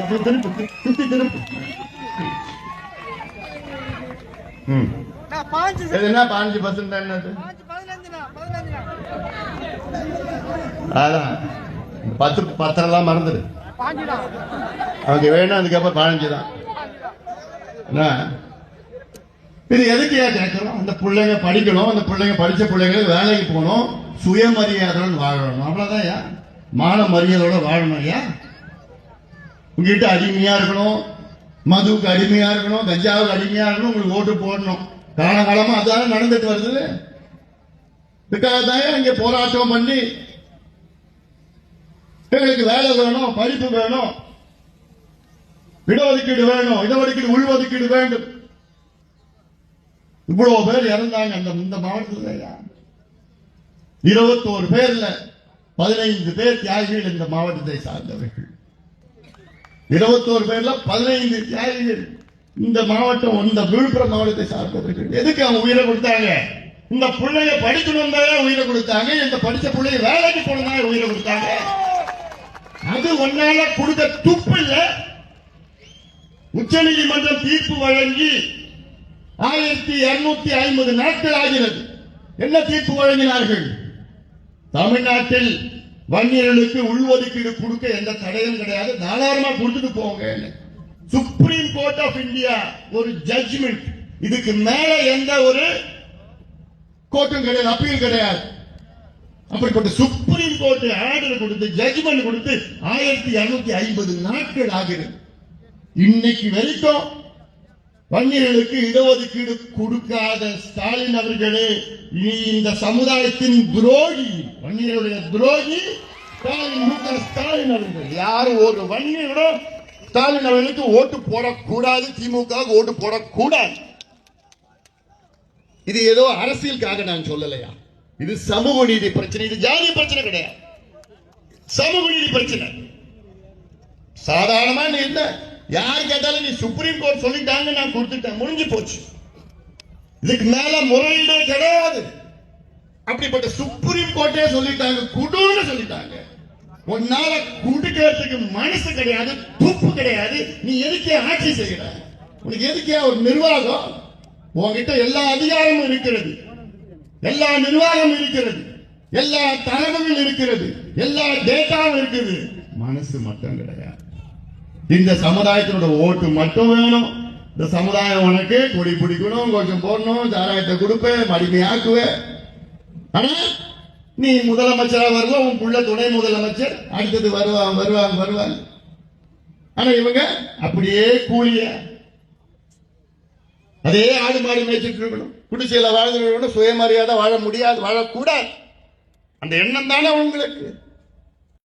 அப்புறம் திருப்பு சுத்தி திருப்பு ம் என்ன பாஞ்சு பர்சன்ட் என்னது? அதான். பத்து பத்தரெல்லாம் மறந்துடு. பாஞ்சுண்ணா அவங்க வேணும் அதுக்கப்புறம் பதினஞ்சு தான் என்ன? இது எதுக்கு ஏன் கேட்கணும் அந்த பிள்ளைங்க படிக்கணும் அந்த பிள்ளைங்க படிச்ச பிள்ளைங்க வேலைக்கு போகணும் சுயமரியாதையுடன் வாழணும். அவ்வளவுதான் ஐயா மான மரியாதையோட வாழணும் ஐயா? உங்ககிட்ட அடிமையா இருக்கணும் மதுவுக்கு அடிமையா இருக்கணும் கஞ்சாவுக்கு அடிமையா இருக்கணும் உங்களுக்கு ஓட்டு போடணும். காலகாலமா அதான நடந்துட்டு வருது. இதுக்காக தான் இங்க போராட்டம் பண்ணி எங்களுக்கு வேலை வேணும் படிப்பு வேணும். இடஒதுக்கீடு வேணும் இடஒதுக்கீடு உள்ஒதுக்கீடு வேண்டும். இவ்வளவு பேர் இறந்தாங்க அந்த இந்த மாவட்டத்தில். இருபத்தோரு பேர்ல பதினைந்து பேர் தியாகிகள் இந்த மாவட்டத்தை சார்ந்தவர்கள். இருபத்தோரு பேர்ல பதினைந்து தியாகிகள் இந்த மாவட்டம் இந்த விழுப்புரம் மாவட்டத்தை சார்ந்தவர்கள். எதுக்கு அவங்க உயிரை கொடுத்தாங்க? இந்த பிள்ளைய படிக்கணும் தான் உயிரை கொடுத்தாங்க. இந்த படிச்ச பிள்ளைய வேலைக்கு போனதாக உயிரை கொடுத்தாங்க. அது ஒன்னால கொடுத்த துப்பு இல்ல உச்ச நீதிமன்றம் தீர்ப்பு வழங்கி ஆயிரத்தி இருநூத்தி ஐம்பது நாட்கள் ஆகிறது. என்ன தீர்ப்பு வழங்கினார்கள்? தமிழ்நாட்டில் வன்னியர்களுக்கு உள்ஒதுக்கீடு கொடுக்க எந்த தடையும் கிடையாது. தாராளமா கொடுத்துட்டு போங்க. சுப்ரீம் கோர்ட் ஆஃப் இந்தியா ஒரு ஜட்ஜ்மெண்ட் இதுக்கு மேல எந்த ஒரு கோர்ட்டும் கிடையாது அப்பீல் கிடையாது. அப்படிப்பட்ட சுப்ரீம் கோர்ட் ஆர்டர் கொடுத்து ஜட்ஜ்மெண்ட் கொடுத்து ஆயிரத்தி இருநூத்தி ஐம்பது நாட்கள் ஆகிறது. இன்னைக்கு வரைக்கும் வன்னியர்களுக்கு இடஒதுக்கீடு கொடுக்காத ஸ்டாலின் அவர்களே நீ இந்த சமுதாயத்தின் துரோகி வன்னியருடைய துரோகி ஸ்டாலின் ஸ்டாலின் அவர்கள். யாரும் ஒரு வன்னியரும் ஸ்டாலின் அவர்களுக்கு ஓட்டு போடக்கூடாது திமுக ஓட்டு போடக்கூடாது. இது ஏதோ அரசியலுக்காக நான் சொல்லலையா? இது சமூக நீதி பிரச்சனை இது ஜாதி பிரச்சனை கிடையாது. சமூக நீதி பிரச்சனை. சாதாரணமா என்ன? யார் கேட்டாலும் நீ சுப்ரீம் கோர்ட் சொல்லிட்டாங்க நான் கொடுத்துட்டேன். முடிஞ்சு போச்சு. இதுக்கு மேல முறையீடே கிடையாது. அப்படிப்பட்ட சுப்ரீம் கோர்ட்டே சொல்லிட்டாங்க. குடுன்னு சொல்லிட்டாங்க. உன்னால குடுக்கிறதுக்கு மனசு கிடையாது துப்பு கிடையாது. நீ எதுக்கே ஆட்சி செய்யற? உனக்கு எதுக்கே ஒரு நிர்வாகம்? உன்கிட்ட எல்லா அதிகாரமும் இருக்கிறது. எல்லா நிர்வாகம் இருக்கிறது. எல்லா தரவும் இருக்கிறது. எல்லா டேட்டாவும் இருக்குது. மனசு மட்டும் கிடையாது. இந்த சமுதாயத்தினோட ஓட்டு மட்டும் வேணும். இந்த சமுதாயம் உனக்கு கொடி பிடிக்கணும் கொஞ்சம் போடணும் சாராயத்தை கொடுப்பேன் மடிமையாக்குவேன் ஆனா நீ முதலமைச்சரா வருவா உன் புள்ள துணை முதலமைச்சர் அடுத்தது வருவாங்க வருவாங்க வருவாங்க ஆனா இவங்க அப்படியே கூலிய. அதே ஆடு மாடு மேய்ச்சிட்டு இருக்கணும். குடிசையில வாழ்ந்து சுயமரியாதை வாழ முடியாது வாழக்கூடாது. அந்த எண்ணம் தானே உங்களுக்கு.